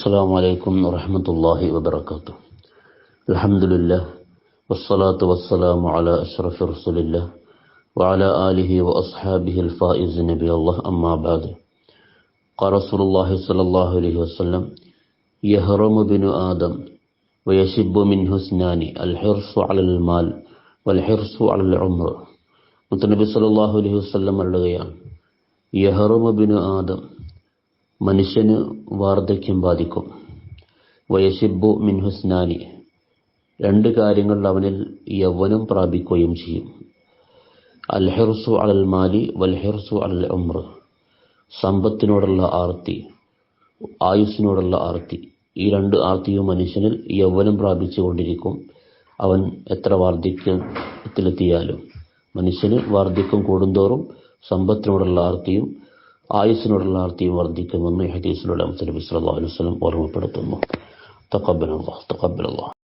السلام عليكم ورحمة الله وبركاته الحمد لله والصلاة والسلام على أشرف رسول الله وعلى آله وأصحابه الفائز نبي الله أما بعد قال رسول الله صلى الله عليه وسلم يهرم بن آدم ويشب منه اثنان الحرص على المال والحرص على العمر മുത്തനബി സല്ലല്ലാഹു അലൈഹി വസല്ലം പറയുകയാണ് യഹറമ ബിനു ആദം മനുഷ്യന് വാർദ്ധക്യം ബാധിക്കും. വയസിബു മിൻ ഹുസ്നാനി. രണ്ട് കാര്യങ്ങൾ അവനിൽ യൗവനം പ്രാപിക്കുകയും ചെയ്യും. അൽ ഹിർസു അലൽ മാലി വൽ അലൽ ഉമ്ര സമ്പത്തിനോടുള്ള ആർത്തി ആയുസ്സിനോടുള്ള ആർത്തി. ഈ രണ്ട് ആർത്തിയും മനുഷ്യനിൽ യൗവനം പ്രാപിച്ചുകൊണ്ടിരിക്കും. അവൻ എത്ര വാർദ്ധക്യത്തിലെത്തിയാലും. മനുഷ്യന് വാർദ്ധക്യം കൂടുന്തോറും സമ്പത്തിനോടുള്ള ആർത്തിയും ആയുസ്സിനോടുള്ള ആർത്തിയും വർദ്ധിക്കുമെന്ന് ഹദീസിലൂടെ സല്ലല്ലാഹു അലൈഹി വസല്ലം ഓർമ്മപ്പെടുത്തുന്നു. തഖബ്ബലല്ലാഹ് തഖബ്ബലല്ലാഹ്.